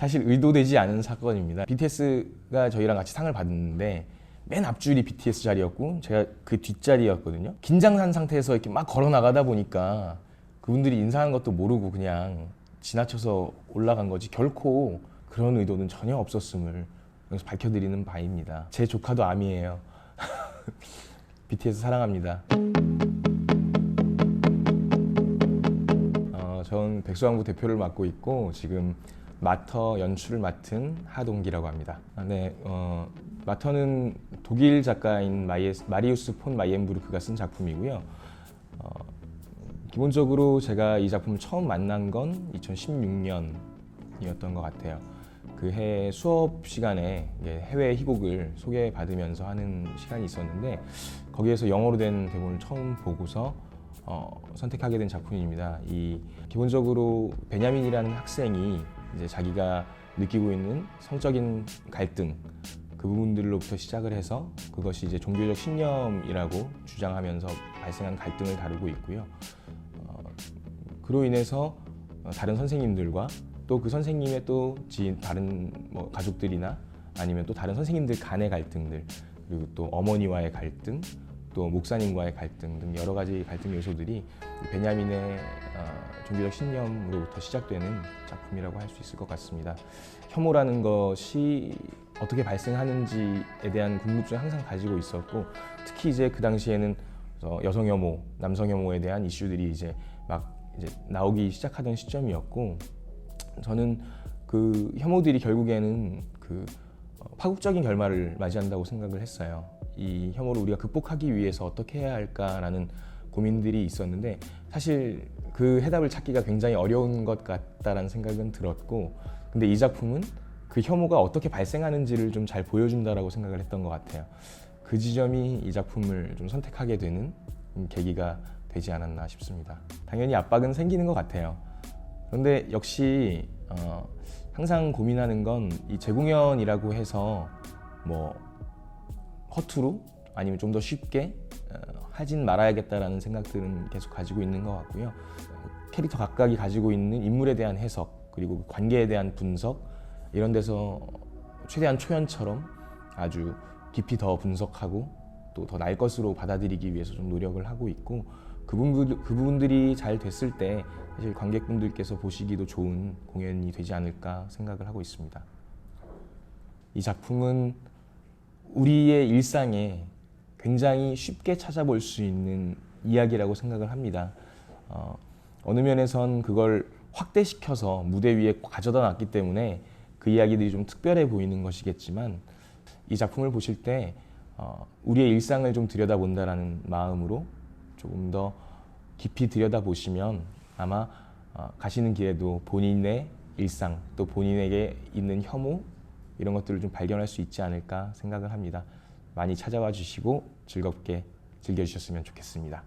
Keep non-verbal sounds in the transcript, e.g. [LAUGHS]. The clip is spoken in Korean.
사실 의도되지 않은 사건입니다. BTS가 저희랑 같이 상을 받았는데 맨 앞줄이 BTS 자리였고 제가 그 뒷자리였거든요. 긴장한 상태에서 이렇게 막 걸어 나가다 보니까 그분들이 인사하는 것도 모르고 그냥 지나쳐서 올라간 거지 결코 그런 의도는 전혀 없었음을 여기서 밝혀드리는 바입니다. 제 조카도 암이에요. [LAUGHS] BTS 사랑합니다. 어, 전 백수왕부 대표를 맡고 있고 지금 마터 연출을 맡은 하동기라고 합니다. 아, 네, 어, 마터는 독일 작가인 마이에스, 마리우스 폰 마이엔부르크가 쓴 작품이고요. 어, 기본적으로 제가 이 작품을 처음 만난 건 2016년이었던 것 같아요. 그 해 수업 시간에 해외 희곡을 소개받으면서 하는 시간이 있었는데 거기에서 영어로 된 대본을 처음 보고서 어, 선택하게 된 작품입니다. 이 기본적으로 베냐민이라는 학생이 이제 자기가 느끼고 있는 성적인 갈등 그 부분들로부터 시작을 해서 그것이 이제 종교적 신념이라고 주장하면서 발생한 갈등을 다루고 있고요. 어, 그로 인해서 어, 다른 선생님들과 또 그 선생님의 또 지인 다른 뭐 가족들이나 아니면 또 다른 선생님들 간의 갈등들 그리고 또 어머니와의 갈등 또 목사님과의 갈등 등 여러 가지 갈등 요소들이 이 베냐민의 어, 종교적 신념으로부터 시작되는 작품이라고 할 수 있을 것 같습니다. 혐오라는 것이 어떻게 발생하는지에 대한 궁금증을 항상 가지고 있었고 특히 이제 그 당시에는 어, 여성 혐오, 남성 혐오에 대한 이슈들이 이제 막 이제 나오기 시작하던 시점이었고 저는 그 혐오들이 결국에는 그 어, 파국적인 결말을 맞이한다고 생각을 했어요. 이 혐오를 우리가 극복하기 위해서 어떻게 해야 할까라는 고민들이 있었는데 사실 그 해답을 찾기가 굉장히 어려운 것 같다라는 생각은 들었고 근데 이 작품은 그 혐오가 어떻게 발생하는지를 좀 잘 보여준다라고 생각을 했던 것 같아요. 그 지점이 이 작품을 좀 선택하게 되는 계기가 되지 않았나 싶습니다. 당연히 압박은 생기는 것 같아요. 그런데 역시 어, 항상 고민하는 건 이 재공연이라고 해서 뭐 허투루 아니면 좀 더 쉽게 어, 하진 말아야겠다라는 생각들은 계속 가지고 있는 것 같고요. 캐릭터 각각이 가지고 있는 인물에 대한 해석 그리고 그 관계에 대한 분석 이런 데서 최대한 초연처럼 아주 깊이 더 분석하고 또 더 날 것으로 받아들이기 위해서 좀 노력을 하고 있고 그 부분들, 그 부분들이 잘 됐을 때 사실 관객분들께서 보시기도 좋은 공연이 되지 않을까 생각을 하고 있습니다. 이 작품은 우리의 일상에 굉장히 쉽게 찾아볼 수 있는 이야기라고 생각을 합니다. 어, 어느 면에선 그걸 확대시켜서 무대 위에 가져다 놨기 때문에 그 이야기들이 좀 특별해 보이는 것이겠지만 이 작품을 보실 때 어, 우리의 일상을 좀 들여다본다라는 마음으로 조금 더 깊이 들여다보시면 아마 어, 가시는 길에도 본인의 일상 또 본인에게 있는 혐오 이런 것들을 좀 발견할 수 있지 않을까 생각을 합니다. 많이 찾아와 주시고 즐겁게 즐겨주셨으면 좋겠습니다.